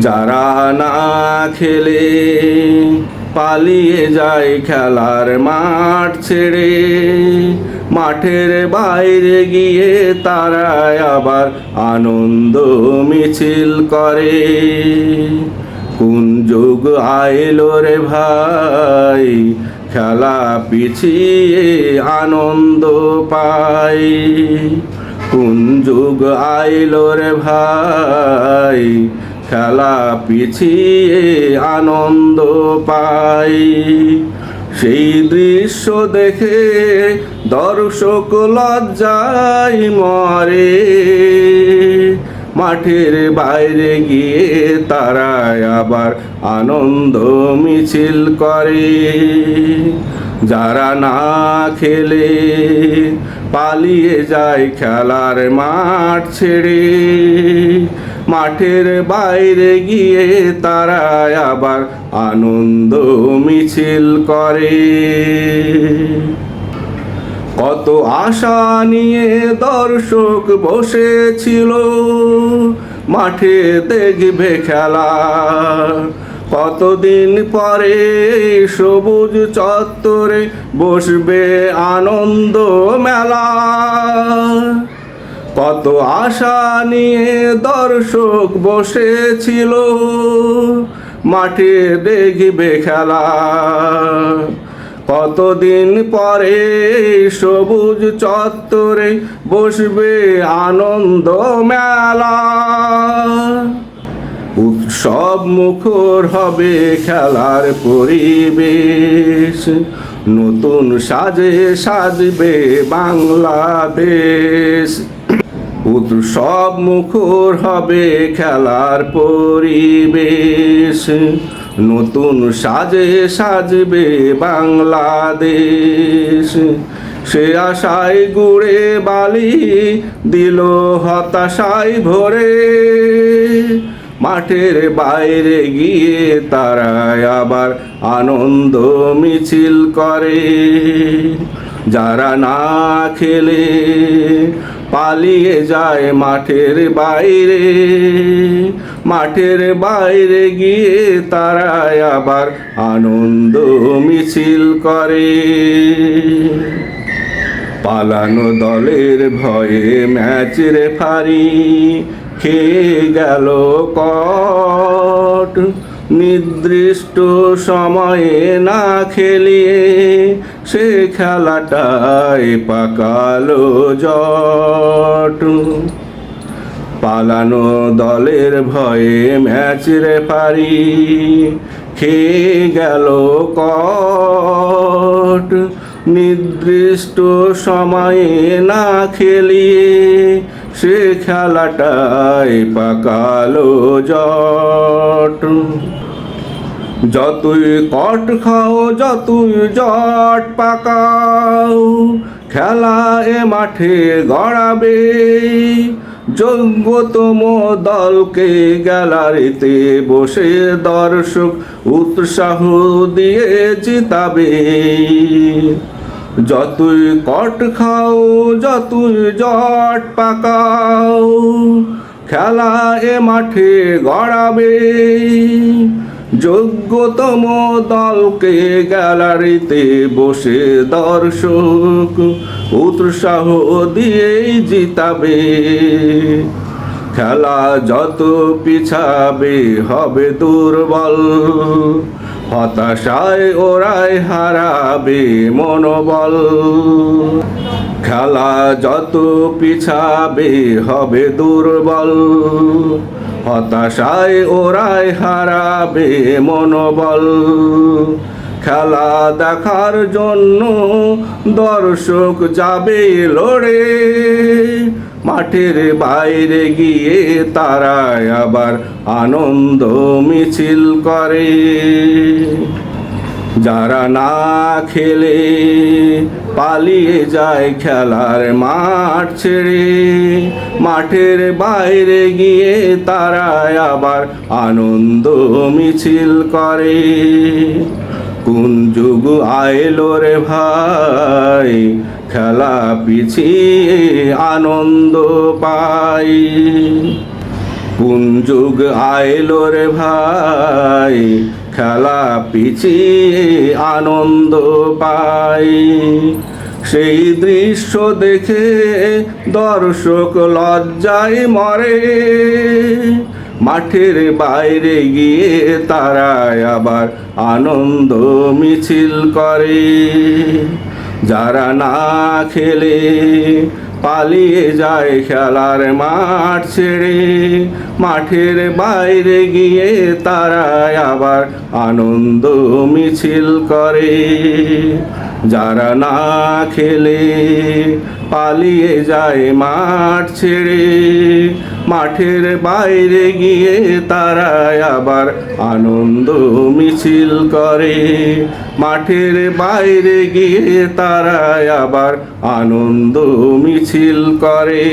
যারা না খেলে পালিয়ে যায় খেলার মাঠ ছেড়ে, মাঠের বাইরে গিয়ে তারা আবার আনন্দ মিছিল করে। কোন যুগ আইলো রে ভাই, খেলা পিছিয়ে আনন্দ পাই। কোন যুগ আইলো রে ভাই খেলা পিছিয়ে আনন্দ পাই। সেই দৃশ্য দেখে দর্শক লজ্জায় মরে। মাঠের বাইরে গিয়ে তারা আবার আনন্দ মিছিল করে। যারা না খেলে পালিয়ে যায় খেলার মাঠ ছেড়ে। মাঠের বাইরে গিয়ে তারা আবার আনন্দ মিছিল করে। কত আশা নিয়ে দর্শক বসেছিল, মাঠে দেখবে খেলা। কতদিন পরে সবুজ চত্বরে বসবে আনন্দ মেলা। কত আশা নিয়ে দর্শক বসেছিল। মাঠে দেখবে খেলা। কতদিন পরে সবুজ চত্বরে বসবে আনন্দ মেলা। উৎসব মুখর হবে খেলার পরিবেশ। নতুন সাজে সাজবে বাংলাদেশ। উৎসব মুখর হবে, খেলার পরিবেশ। নতুন সাজে সাজবে বাংলাদেশ। সে আশায় গুড়ে বালি দিল হতাশায় ভরে। মাঠের বাইরে গিয়ে তারা আবার আনন্দ মিছিল করে। যারা না খেলে পালিয়ে যায় মাঠের বাইরে। মাঠের বাইরে গিয়ে তারা আবার আনন্দ মিছিল করে। পালানো দলের ভয়ে ম্যাচ রেফারি খেয়ে গেল কট। নির্দিষ্ট সময়ে না খেলিয়ে সে খেলাটায় পাকালো জট। পালানো দলের ভয়ে ম্যাচ রেফারি খেয়ে গেল কট। নির্দিষ্ট সময়ে না খেলিয়ে সে খেলাটায় পাকালো জট। যতই কট খাও, যতই জট পাকাও, খেলা এ মাঠে গড়াবে। যোগ্যতম দলকে গ্যালারিতে বসে দর্শক উৎসাহ দিয়ে জিতাবে। যতই কট খাও, যতই জট পাকাও, খেলা এ মাঠে গড়াবে। যোগ্যতম দলকে গ্যালারিতে বসে দর্শক উৎসাহ দিয়েই জিতাবে। খেলা যত পিছাবে হবে দুর্বল, হতাশায় ওরাই হারাবে মনোবল। খেলা যত পিছাবে হবে দুর্বল হতাশায় ওরাই হারাবে মনোবল। খেলা দেখার জন্য দর্শক যাবে লড়ে। মাঠের বাইরে গিয়ে তারা আবার আনন্দ মিছিল করে। যারা না খেলে পালিয়ে যায় খেলার মাঠ ছেড়ে। মাঠের বাইরে গিয়ে তারা আবার আনন্দ মিছিল করে। কোন যুগ আইলো রে ভাই? খেলা পিছিয়ে আনন্দ পাই। কোন যুগ আইলো রে ভাই? খেলা পিছিয়ে আনন্দ পাই। সেই দৃশ্য দেখে দর্শক লজ্জায় মরে। মাঠের বাইরে গিয়ে তারা আবার আনন্দ মিছিল করে। যারা না খেলে পালিয়ে যায় খেলার মাঠ ছেড়ে। মাঠের বাইরে গিয়ে তারা আবার আনন্দ মিছিল করে। যারা না খেলে পালিয়ে যায় মাঠ ছেড়ে। মাঠের বাইরে গিয়ে তারা আবার আনন্দ মিছিল করে। মাঠের বাইরে গিয়ে তারা আবার আনন্দ মিছিল করে।